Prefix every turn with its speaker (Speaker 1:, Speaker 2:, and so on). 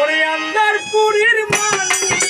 Speaker 1: ওরে আন্দার পুরীর মানুষ